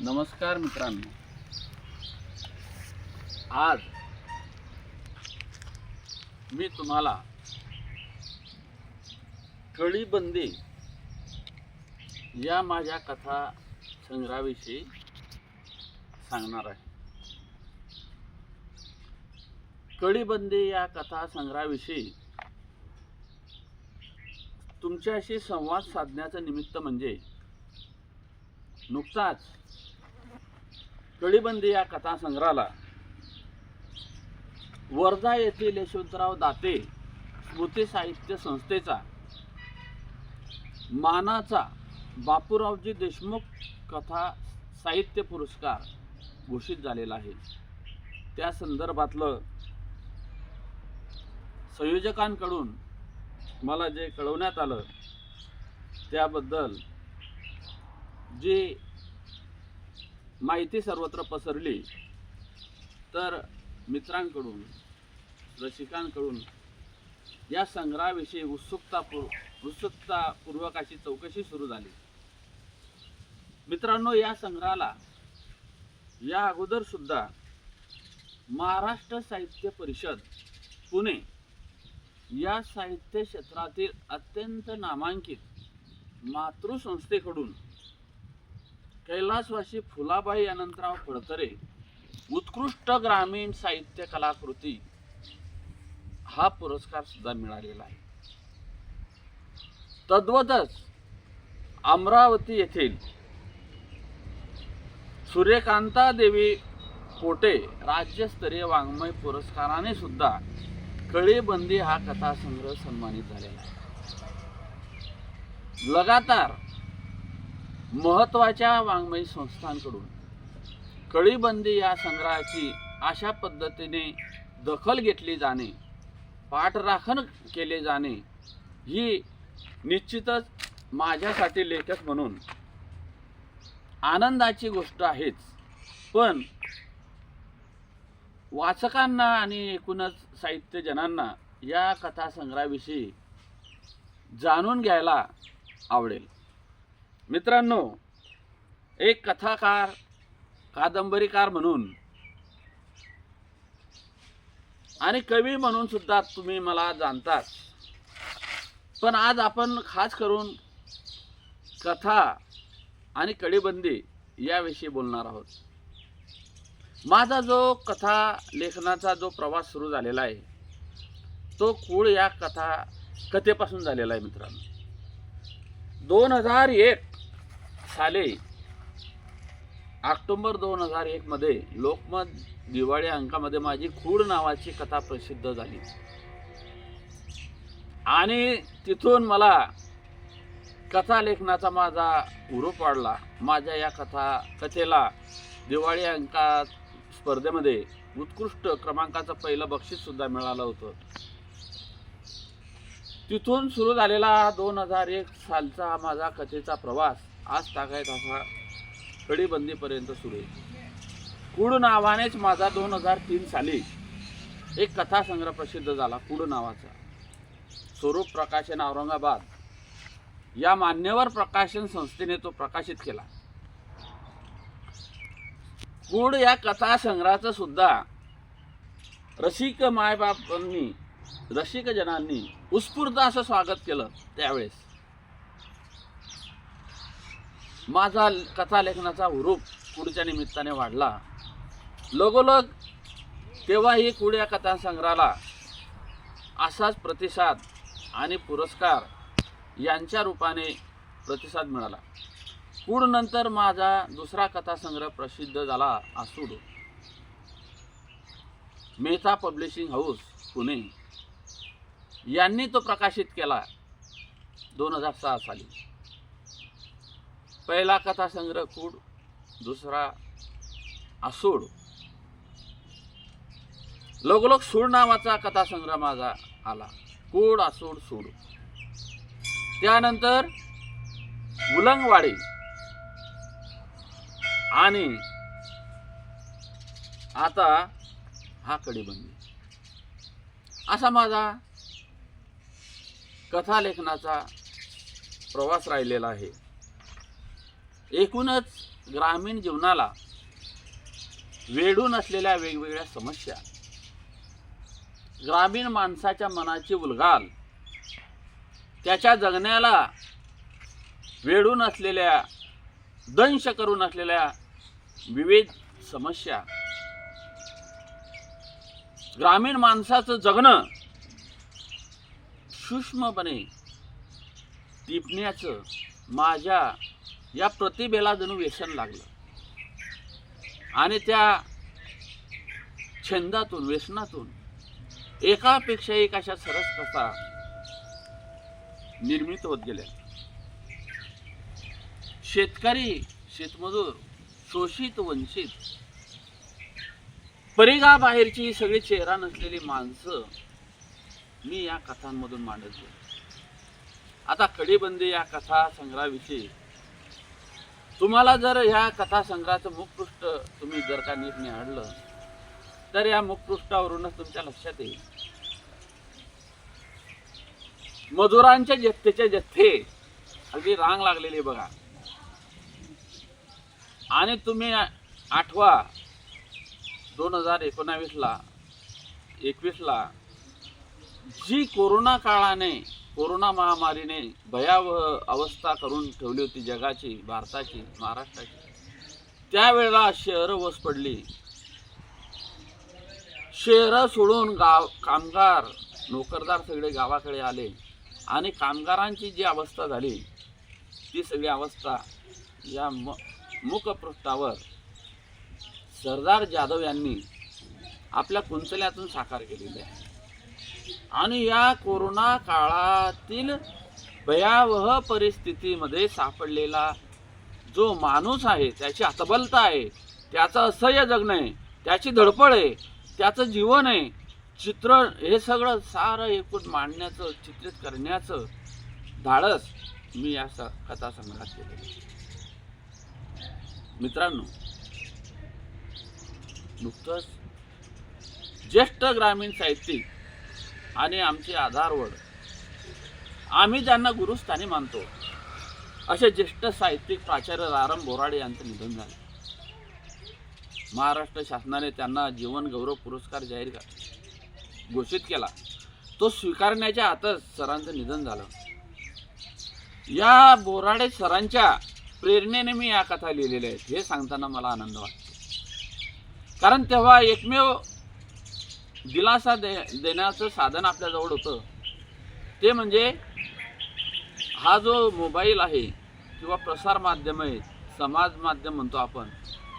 नमस्कार मित्रांनो. आज मी तुम्हाला कळीबंदी या माझ्या कथा संग्रहाविषयी सांगणार आहे. कळीबंदी या कथा संग्रहाविषयी तुमच्याशी संवाद साधण्याचं निमित्त म्हणजे नुकताच कळीबंदी या कथासंग्रहाला वर्धा येथील यशवंतराव दाते स्मृती साहित्य संस्थेचा मानाचा बापूरावजी देशमुख कथा साहित्य पुरस्कार घोषित झालेला आहे. त्या संदर्भातलं संयोजकांकडून मला जे कळवण्यात आलं त्याबद्दल जे माहिती सर्वत्र पसरली तर मित्रांकडून रसिकांकडून या संग्रहाविषयी उत्सुकतापूर उत्सुकतापूर्वक अशी चौकशी सुरू झाली. मित्रांनो या संग्रहाला या अगोदरसुद्धा महाराष्ट्र साहित्य परिषद पुणे या साहित्य क्षेत्रातील अत्यंत नामांकित मातृसंस्थेकडून कैलासवासी फुलाबाई अनंतराव फडतरे उत्कृष्ट ग्रामीण साहित्य कलाकृती हा पुरस्कार सुद्धा मिळालेला आहे. तद्वतच अमरावती येथील सूर्यकांता देवी पोटे राज्यस्तरीय वाङ्मय पुरस्काराने सुद्धा कळीबंदी हा कथासंग्रह सन्मानित झालेला आहे. लगातार महत्त्वाच्या वाङ्मयी संस्थांकडून कळीबंदी या संग्रहाची अशा पद्धतीने दखल घेतली जाणे पाठराखण केले जाणे ही निश्चितच माझ्यासाठी लेखक म्हणून आनंदाची गोष्ट आहेच. पण वाचकांना आणि एकूणच साहित्यजनांना या कथासंग्रहाविषयी जाणून घ्यायला आवडेल. मित्रांनो एक कथाकार कादंबरीकार म्हणून आणि कवी म्हणून सुद्धा तुम्ही मला जाणतात. पण आज आपण खास करून कथा आणि कडीबंदी याविषयी बोलणार आहोत. माझा जो कथा लेखनाचा जो प्रवास सुरू झालेला आहे तो कूळ या कथा कथेपासून झालेला आहे मित्रांनो. दोन हजार एक साली ऑक्टोंबर दोन हजार एकमध्ये लोकमत दिवाळी अंकामध्ये माझी खूड नावाची कथा प्रसिद्ध झाली. आणि तिथून मला कथा लेखनाचा माझा उरूप वाढला. माझ्या या कथा कथेला दिवाळी अंकात स्पर्धेमध्ये उत्कृष्ट क्रमांकाचं पहिलं बक्षीससुद्धा मिळालं होतं. तिथून सुरू झालेला दोन हजार एक सालचा हा माझा कथेचा प्रवास आज टाकायचा असा कढीबंदीपर्यंत सुरू आहे. कुड नावानेच माझा दोन हजार तीन साली. एक कथासंग्रह प्रसिद्ध झाला कुड नावाचा स्वरूप प्रकाशन औरंगाबाद. या मान्यवर प्रकाशन संस्थेने तो प्रकाशित केला. कुड या कथासंग्रहाचं सुद्धा रसिक मायबापांनी रसिकजनांनी उत्स्फूर्त असं स्वागत केलं त्यावेळेस. माझा कथालेखनाचा हुरूप कुडीच्या निमित्ताने वाढला. लगोलग तेव्हाही कुड्या कथासंग्रहाला कथा संग्रहाला असाच प्रतिसाद आणि पुरस्कार यांच्या रूपाने प्रतिसाद मिळाला. कुडनंतर माझा दुसरा कथासंग्रह प्रसिद्ध झाला आसूड मेहता पब्लिशिंग हाऊस पुणे. यांनी तो प्रकाशित केला दोन हजार सहा साली. पहिला कथासंग्रह कूड दुसरा आसूड. लोकलोक सूड नावाचा कथासंग्रह माझा आला. कूड आसूड सूड. त्यानंतर उलंगवाडी आणि आता हा कडीबंदी असा माझा कथालेखनाचा प्रवास राहिलेला आहे. एकूणच ग्रामीण जीवनाला वेढून असलेल्या वेगवेगळ्या समस्या. ग्रामीण माणसाच्या मनाची उलगाल त्याच्या जगण्याला वेढून असलेल्या दंश करून असलेल्या विविध समस्या. ग्रामीण माणसाचं जगणं सूक्ष्मपणे टिपण्याचं माझ्या या प्रतिभेला जणू व्यसन लागलं. आणि त्या छंदातून व्यसनातून एकापेक्षा एक अशा सरस कथा निर्मित होत गेल्या. शेतकरी शेतमजूर शोषित वंचित परिगा बाहेरची सगळी चेहरा नसलेली माणसं मी या कथांमधून मांडत गेलो. आता कडीबंदी या कथा संग्रहाविषयी तुम्हाला जर ह्या कथासंग्रहाचं मुखपृष्ठ तुम्ही जर का नीट निहाळलं तर या मुखपृष्ठावरूनच तुमच्या लक्षात येईल. मजुरांच्या जथ्थेचे जथ्थे अगदी रांग लागलेली बघा. आणि तुम्ही आठवा दोन हजार एकोणावीसला एकवीसला जी कोरोना काळाने कोरोना महामारीने भयावह अवस्था करून ठेवली होती जगाची भारताची महाराष्ट्राची. त्यावेळेला शहरं वस पडली. शहरं सोडून गाव कामगार नोकरदार सगळे गावाकडे आले आणि कामगारांची जी अवस्था झाली ती सगळी अवस्था या म मुखपृष्ठावर सरदार जाधव यांनी आपल्या कुंचल्यातून साकार केलेली आहे. आणि या कोरोना काळातील भयावह परिस्थितीमध्ये सापडलेला जो माणूस आहे त्याची हतबलता आहे त्याचं असह्य जगणं आहे त्याची धडपड आहे त्याचं जीवन आहे चित्र हे सगळं सारं एकूण मांडण्याचं चित्रित करण्याचं धाडस मी या स कथा संग्रहात केलं मित्रांनो नुकतंच ज्येष्ठ ग्रामीण साहित्यिक आणि आमचे आधारवड आम्ही ज्यांना गुरुस्थानी मानतो असे ज्येष्ठ साहित्यिक प्राचार्य रारम बोराडे यांचं निधन झालं. महाराष्ट्र शासनाने त्यांना जीवन गौरव पुरस्कार जाहीर घोषित केला. तो स्वीकारण्याच्या आतच सरांचं निधन झालं. या बोराडे सरांच्या प्रेरणेने मी या कथा लिहिलेल्या आहेत हे सांगताना मला आनंद वाटतो. कारण तेव्हा एकमेव दिलासा दे देण्याचं साधन आपल्याजवळ होतं. ते म्हणजे हा जो मोबाईल आहे किंवा प्रसार माध्यम आहे समाज माध्यम म्हणतो आपण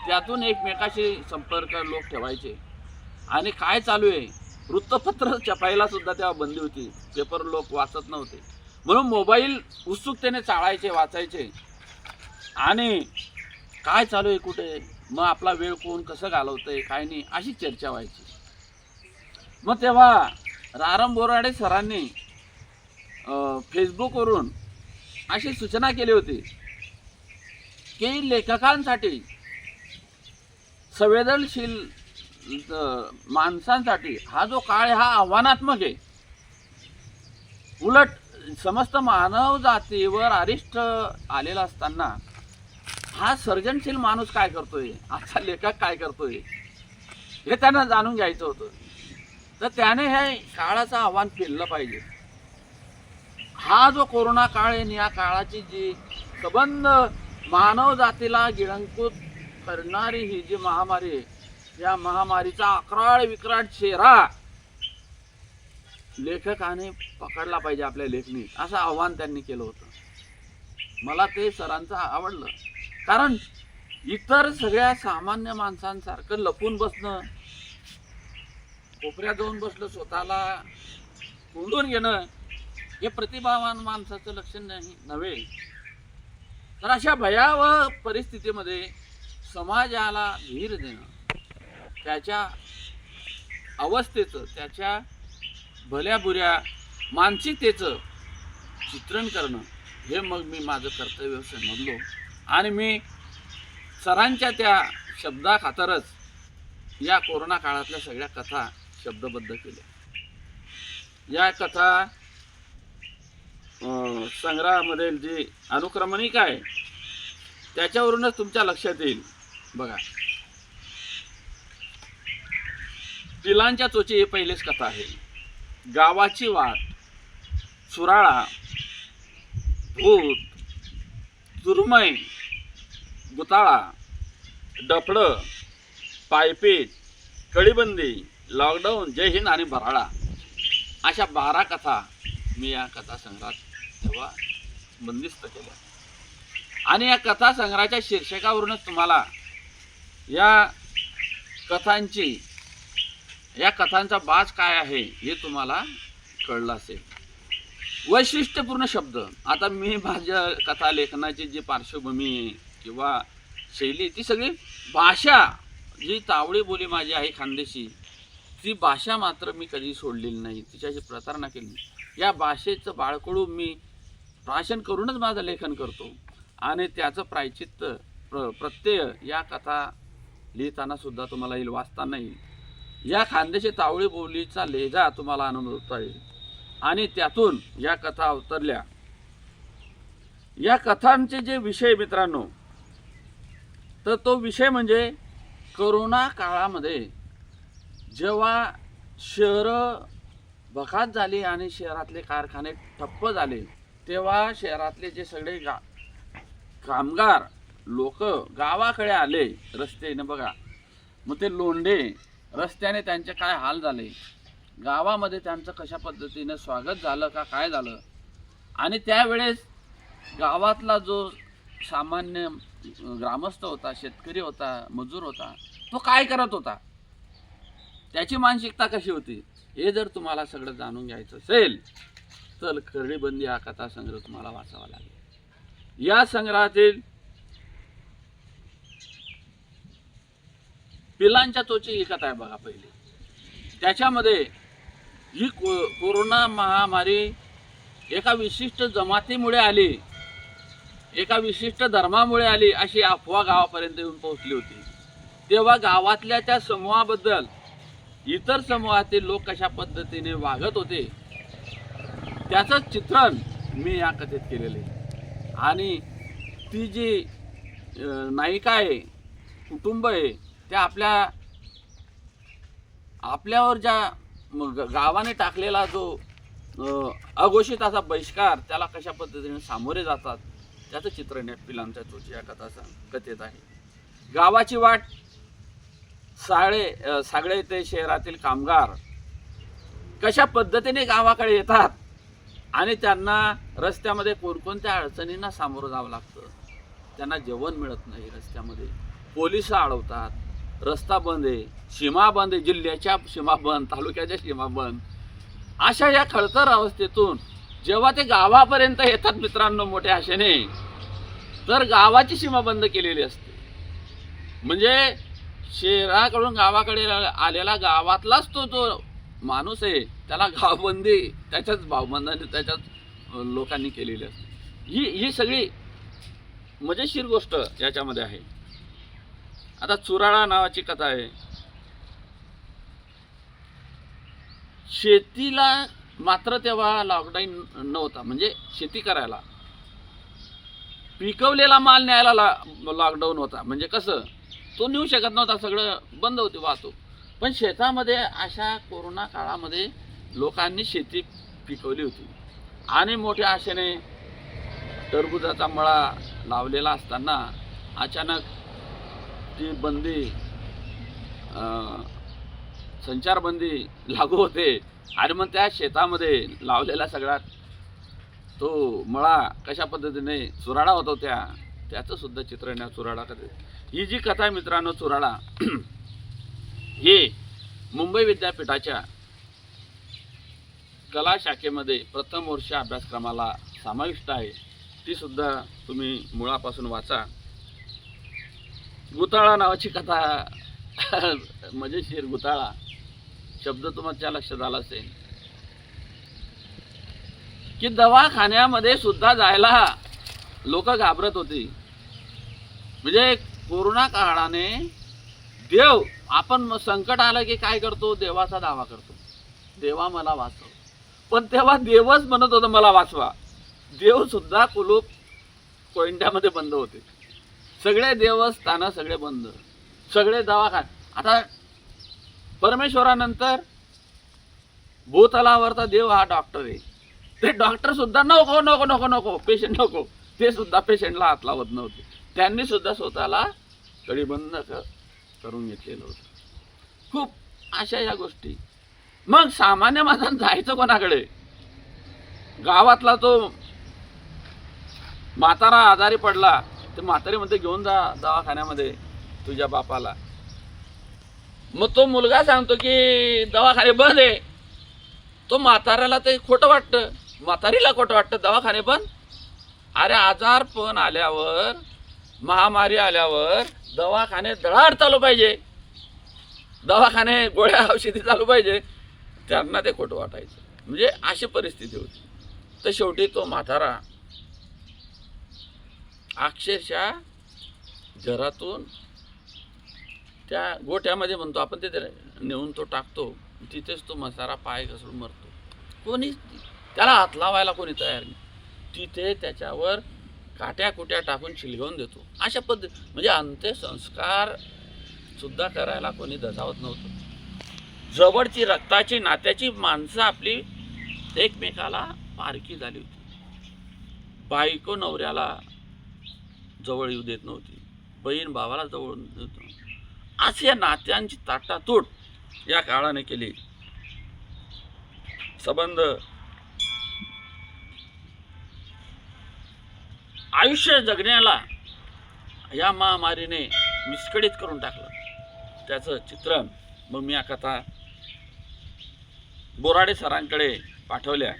त्यातून एकमेकाशी संपर्क लोक ठेवायचे. आणि काय चालू आहे वृत्तपत्र छपायला सुद्धा तेव्हा बंदी होती. पेपर लोक वाचत नव्हते. म्हणून मोबाईल उत्सुकतेने चाळायचे वाचायचे. आणि काय चालू आहे कुठे? मग आपला वेळ कोण कसं घालवतंय काय नाही अशी चर्चा व्हायची. मग तेव्हा रारम बोराडे सरांनी फेसबुकवरून अशी सूचना केली होती की लेखकांसाठी संवेदनशील माणसांसाठी हा जो काळ हा आव्हानात्मक आहे. उलट समस्त मानव जातीवर अरिष्ट आलेला असताना हा सर्जनशील माणूस काय करतोय? आजचा लेखक काय करतोय? हे त्यांना जाणून घ्यायचं होतं. तर त्याने हे काळाचं आव्हान पेललं पाहिजे. हा जो कोरोना काळ आहे आणि या काळाची जी सबंध मानव जातीला गिळंकृत करणारी ही जी महामारी आहे या महामारीचा अकराळ विकराळ चेहरा लेखकाने पकडला पाहिजे आपल्या लेखणीत. असं आव्हान त्यांनी केलं होतं. मला ते सरांचं आवडलं. कारण इतर सगळ्या सामान्य माणसांसारखं लपून बसणं कोपऱ्यात जाऊन बसलं स्वतःला कोंडून घेणं हे प्रतिभावान माणसाचं लक्षण नाही नव्हे. तर अशा भयावह परिस्थितीमध्ये समाजाला धीर देणं त्याच्या अवस्थेचं त्याच्या भल्याबुऱ्या मानसिकतेचं चित्रण करणं हे मग मी माझं कर्तव्य समजलो. आणि मी सरांच्या त्या शब्दाखातरच या कोरोना काळातल्या सगळ्या कथा शब्दबद्ध केले. या कथा अं, संग्रहामधील जी अनुक्रमणिका आहे त्याच्यावरूनच तुमच्या लक्षात येईल. बघा. पिलांच्या चोची ही पहिलीच कथा आहे. गावाची वाट सुराळा भूत चुरमय गुताळा डफडं पायपीट कळीबंदी लॉकडाऊन जय हिंद आणि भराळा अशा बारा कथा मी या कथासंग्रहात तेव्हा बंदिस्त केल्या. आणि या कथासंग्रहाच्या शीर्षकावरूनच तुम्हाला या कथांची या कथांचा बाज काय आहे हे तुम्हाला कळलं असेल. वैशिष्ट्यपूर्ण शब्द. आता मी माझ्या कथा लेखनाची जी पार्श्वभूमी किंवा शैली ती सगळी भाषा जी तावडी बोली माझी आहे खानदेशी ती भाषा मात्र मी कधी सोडलेली नाही तिच्याशी प्रतारणा केली नाही. या भाषेचं बाळकडून मी प्राशन करूनच माझं लेखन करतो. आणि त्याचं प्रायचित्त प्र प्रत्यय या कथा लिहिताना सुद्धा तुम्हाला येईल वाचताना येईल. या खानदेशी तावळी बोलीचा लेजा तुम्हाला अनुभवता येईल. आणि त्यातून या कथा अवतरल्या. या कथांचे जे विषय मित्रांनो तर तो विषय म्हणजे करोना काळामध्ये जेव्हा शहरं बखात झाली आणि शहरातले कारखाने ठप्प झाले तेव्हा शहरातले जे सगळे गा कामगार लोक गावाकडे आले रस्त्याने बघा. मग ते लोंढे रस्त्याने त्यांचे काय हाल झाले? गावामध्ये त्यांचं कशा पद्धतीनं स्वागत झालं का काय झालं? आणि त्यावेळेस गावातला जो सामान्य ग्रामस्थ होता शेतकरी होता मजूर होता तो काय करत होता? त्याची मानसिकता कशी होती? हे जर तुम्हाला सगळं जाणून घ्यायचं असेल तर खरडीबंदी हा कथा संग्रह तुम्हाला वाचावा लागेल. या संग्रहातील पिलांच्या तोची ही कथा आहे बघा पहिली. त्याच्यामध्ये ही को कोरोना महामारी एका विशिष्ट जमातीमुळे आली एका विशिष्ट धर्मामुळे आली अशी अफवा गावापर्यंत येऊन पोहोचली होती. तेव्हा गावातल्या त्या समूहाबद्दल इतर समूहातील लोक कशा पद्धतीने वागत होते त्याचं चित्रण मी या कथेत केलेलं. आहे आणि ती जी नायिका आहे कुटुंब आहे त्या आपल्या आपल्यावर ज्या गावाने टाकलेला जो अघोषित असा बहिष्कार त्याला कशा पद्धतीने सामोरे जातात त्याचं चित्रण या पिलांच्या चोची या कथाचा कथेत आहे. गावाची वाट साळे सागळे ते शहरातील कामगार कशा पद्धतीने गावाकडे येतात आणि त्यांना रस्त्यामध्ये कोणकोणत्या अडचणींना सामोरं जावं लागतं? त्यांना जेवण मिळत नाही रस्त्यामध्ये. पोलीस अडवतात. रस्ता बंद आहे. सीमा बंद आहे. जिल्ह्याच्या सीमा बंद तालुक्याच्या सीमा बंद. अशा या खडतर अवस्थेतून जेव्हा ते गावापर्यंत येतात मित्रांनो मोठ्या आशेने तर गावाची सीमा बंद केलेली असते. म्हणजे शहराकडून गावाकडे आलेला गावातलाच तो जो माणूस आहे. त्याला गावबंदी त्याच्याच भावबंधाने त्याच्याच लोकांनी केलेली असते. ही ही सगळी मजेशीर गोष्ट याच्यामध्ये आहे. आता चुराळा नावाची कथा आहे. शेतीला मात्र तेव्हा लॉकडाऊन नव्हता. म्हणजे शेती करायला. पिकवलेला माल न्यायला लॉकडाऊन होता. म्हणजे कसं? तो नेऊ शकत नव्हता सगळं बंद होती वाहतूक. पण शेतामध्ये अशा कोरोना काळामध्ये लोकांनी शेती पिकवली होती. आणि मोठ्या आशेने टरबुजाचा मळा लावलेला असताना अचानक ती बंदी संचारबंदी लागू होते. आणि मग त्या शेतामध्ये लावलेला सगळ्यात तो मळा कशा पद्धतीने चुराडा होतो त्या त्याचंसुद्धा चित्रण या चुराडा कथे ही जी कथा आहे मित्रांनो चुराडा हे मुंबई विद्यापीठाच्या कला शाखेमध्ये प्रथम वर्ष अभ्यासक्रमाला समाविष्ट आहे. ती सुद्धा तुम्ही मुळापासून वाचा. गुताळा नावाची कथा मजेशीर गुताळा शब्द तुमच्या लक्षात आला असेल. की दवाखान्यामध्ये सुद्धा जायला लोक घाबरत होती. म्हणजे कोरोना काळाने देव आपण संकट आलं की काय करतो? देवाचा दावा करतो. देवा मला वाचव. पण तेव्हा देवच म्हणत होतं मला वाचवा. देव सुद्धा कुलूप कोयंड्यामध्ये बंद होते. सगळे देवस्थानं सगळे बंद. सगळे दवाखान. आता परमेश्वरानंतर भूतलावरचा देव हा डॉक्टर आहे. ते डॉक्टर सुद्धा नको नको नको नको पेशंट नको. ते सुद्धा पेशंटला हात लावत नव्हते. त्यांनी सुद्धा स्वतःला कळीबंद करून घेतलेलं होतं. खूप अशा या गोष्टी. मग सामान्य माणसानं जायचं कोणाकडे? गावातला तो म्हातारा आजारी पडला ते म्हातारीमध्ये घेऊन जा दवाखान्यामध्ये तुझ्या बापाला. मग तो मुलगा सांगतो की दवाखाने बंद आहे. तो म्हाताऱ्याला ते खोटं वाटतं. म्हातारीला खोटं वाटतं दवाखाने बंद? अरे आजार पण आल्यावर महामारी आल्यावर दवाखाने धडाड चालू पाहिजे. दवाखाने गोळ्या औषधी चालू पाहिजे. त्यांना ते खोटं वाटायचं. म्हणजे अशी परिस्थिती होती. तर शेवटी तो म्हातारा अक्षरशः घरातून त्या गोठ्यामध्ये म्हणतो आपण तिथे नेऊन तो टाकतो. तिथेच तो म्हातारा पाय घसरून मरतो. कोणी त्याला हात लावायला कोणी तयार नाही. तिथे त्याच्यावर काट्या कुट्या टाकून शिलगवून देतो. अशा पद्धती म्हणजे अंत्यसंस्कार सुद्धा करायला कोणी दजावत नव्हतं. जवळची रक्ताची नात्याची माणसं आपली एकमेकाला पारखी झाली होती. बायको नवऱ्याला जवळ येऊ देत नव्हती. बहीण भावाला जवळ देत नव्हती. अशी या नात्यांची ताटातूट या काळाने केली. संबंध आयुष्य जगण्याला या महामारीने विस्कळीत करून टाकलं. त्याचं चित्रण मग मी या कथा बोराडे सरांकडे पाठवल्या.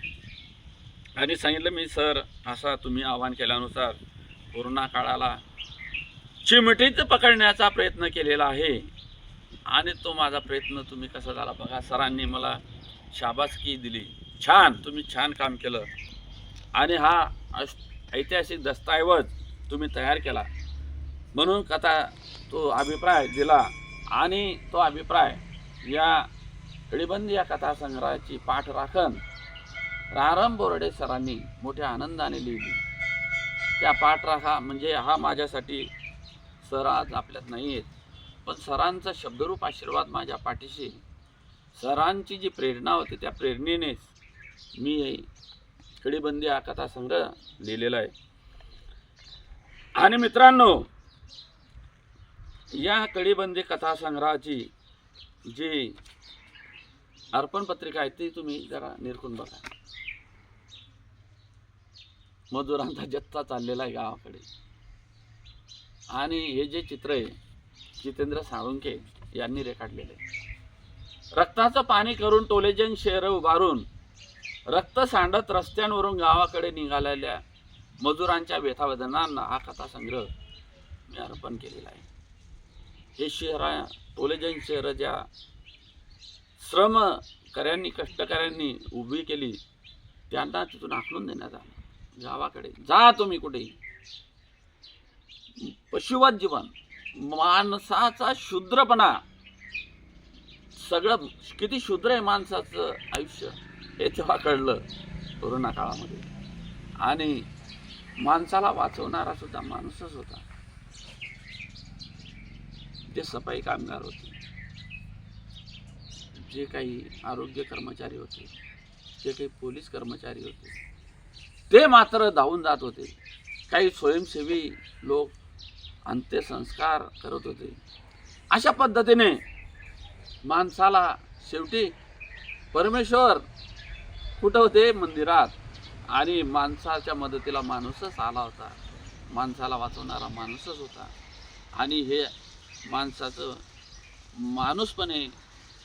आणि सांगितलं मी सर असा तुम्ही आवाहन केल्यानुसार कोरोना काळाला चिमटीत पकडण्याचा प्रयत्न केलेला आहे. आणि तो माझा प्रयत्न तुम्ही कसा झाला बघा. सरांनी मला शाबासकी दिली. छान तुम्ही छान काम केलं. आणि हा ऐतिहासिक दस्तऐवज तुम्ही तयार केला. म्हणून कथा तो अभिप्राय दिला आणि तो अभिप्राय या कळीबंद या कथासंग्रहाची पाठ राखण रारम बोर्डे सरांनी मोठ्या आनंदाने लिहिली. त्या पाठराखा म्हणजे हा माझ्यासाठी सर आज आपल्यात नाही आहेत पण सरांचा शब्दरूप आशीर्वाद माझ्या पाठीशी सरांची जी प्रेरणा होती त्या प्रेरणेनेच मी खडीबंदी हा कथासंग्रह लिहिलेला आहे. आणि मित्रांनो या कडीबंदी कथासंग्रहाची जी अर्पण पत्रिका आहे ती तुम्ही जरा निरखून बघा. मजुरांचा जत्ता चाललेला आहे गावाकडे. आणि हे जे चित्र आहे जितेंद्र साळुंके यांनी रेखाटलेले आहे. रक्ताचं पाणी करून टोलेजन शहर उभारून रक्त सांडत रस्त्यांवरून गावाकडे निघालेल्या मजुरांच्या व्यथावेदनांना हा कथासंग्रह मी अर्पण केलेला आहे. हे शहरा टोलेजन शहर ज्या श्रमकऱ्यांनी कष्टकऱ्यांनी उभी केली त्यांना तिथून आखलून देण्यात आलं. गावाकडे जा तुम्ही कुठेही. पशुवत जीवन माणसाचा शूद्रपणा सगळं किती शूद्र आहे माणसाचं आयुष्य. हे तेव्हा कळलं कोरोना काळामध्ये. आणि माणसाला वाचवणारा सुद्धा माणूसच होता. ते सफाई कामगार होते जे काही आरोग्य कर्मचारी होते जे काही पोलीस कर्मचारी होते ते मात्र धावून जात होते. काही स्वयंसेवी लोक अंत्यसंस्कार करत होते. अशा पद्धतीने माणसाला शेवटी परमेश्वर कुठं होते? मंदिरात. आणि माणसाच्या मदतीला माणूसच आला होता. माणसाला वाचवणारा माणूसच होता. आणि हे माणसाचं माणूसपणे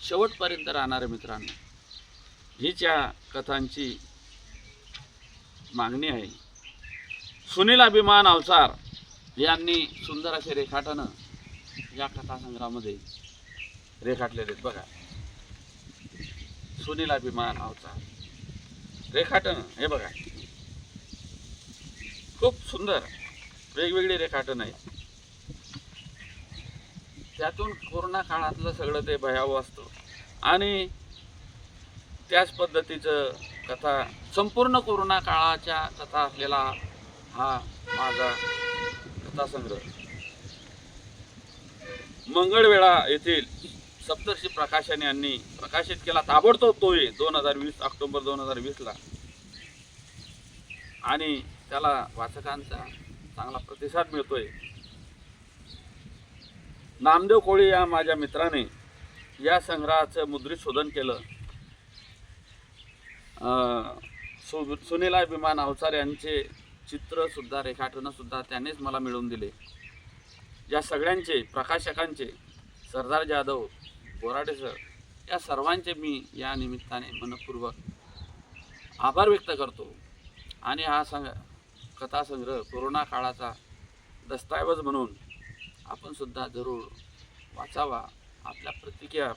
शेवटपर्यंत राहणारे मित्रांनो हीच्या कथांची मागणी आहे. सुनील अभिमान अवसार यांनी सुंदर असे रेखाटनं या कथासंग्रहामध्ये रेखाटलेले आहेत. बघा. सुनील अभिमान अवतार. रेखाटन हे बघा. खूप सुंदर वेगवेगळी रेखाटन आहे त्यातून कोरोना काळातलं सगळं ते भयावह असतं. आणि त्याच पद्धतीचं कथा संपूर्ण कोरोना काळाच्या कथा असलेला हा माझा कथासंग्रह. मंगळवेळा येथील सप्तर्षी प्रकाशन यांनी प्रकाशित केला ताबडतोब तोही दोन हजार वीस ऑक्टोबर दोन हजार वीसला. आणि त्याला वाचकांचा चांगला प्रतिसाद मिळतोय. नामदेव कोळी या माझ्या मित्राने या संग्रहाचं मुद्रित शोधन केलं. सु सुनील विमान अवचार यांचे चित्र सुद्धा रेखाटनं सुद्धा त्यांनीच मला मिळवून दिले. या सगळ्यांचे प्रकाशकांचे सरदार जाधव बोराडे सर या सर्वांचे मी या निमित्ताने मनपूर्वक आभार व्यक्त करतो. आणि हा संग कथासंग्रह कोरोना काळाचा दस्तऐवज म्हणून आपणसुद्धा जरूर वाचावा आपल्या प्रतिक्रिया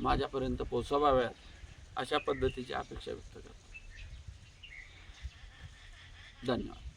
माझ्यापर्यंत पोचवाव्यात अशा पद्धतीची अपेक्षा व्यक्त करतो. धन्यवाद.